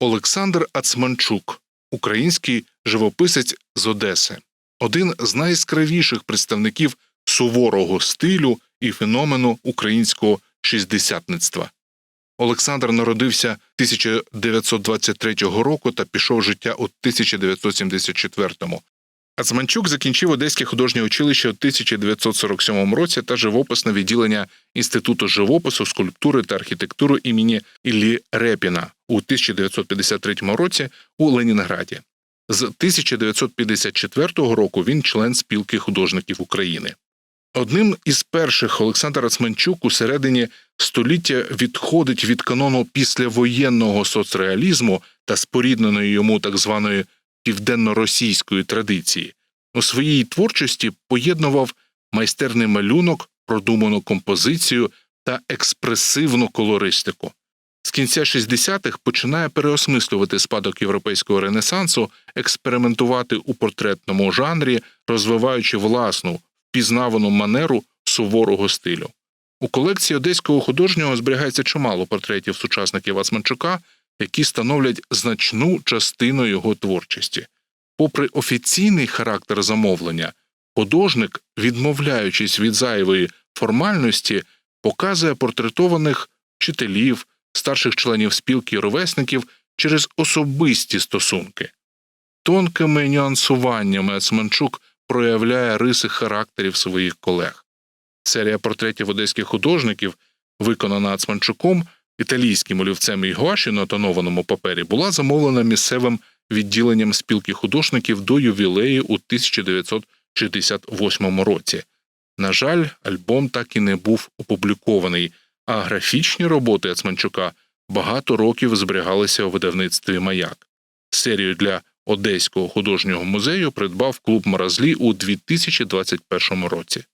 Олександр Ацманчук, український живописець з Одеси, один з найяскравіших представників суворого стилю і феномену українського шістдесятництва. Олександр народився 1923 року та пішов життя у 1974-му. Ацманчук закінчив Одеське художнє училище у 1947 році та живописне відділення Інституту живопису, скульптури та архітектури імені Іллі Репіна у 1953 році у Ленінграді. З 1954 року він член спілки художників України. Одним із перших Олександр Ацманчук у середині століття відходить від канону післявоєнного соцреалізму та спорідненої йому так званої південно-російської традиції. У своїй творчості поєднував майстерний малюнок, продуману композицію та експресивну колористику. З кінця 60-х починає переосмислювати спадок європейського ренесансу, експериментувати у портретному жанрі, розвиваючи власну впізнавану манеру суворого стилю. У колекції одеського художнього зберігається чимало портретів сучасників Ацманчука, які становлять значну частину його творчості. Попри офіційний характер замовлення, художник, відмовляючись від зайвої формальності, показує портретованих вчителів, старших членів спілки ровесників через особисті стосунки. Тонкими нюансуваннями Ацманчук проявляє риси характерів своїх колег. Серія портретів одеських художників, виконана Ацманчуком, італійським олівцем і гуаші на тонованому папері, була замовлена місцевим відділенням спілки художників до ювілею у 1968 році. На жаль, альбом так і не був опублікований, а графічні роботи Ацманчука багато років зберігалися у видавництві Маяк. Серію для Одеського художнього музею придбав клуб Маразлі у 2021 році.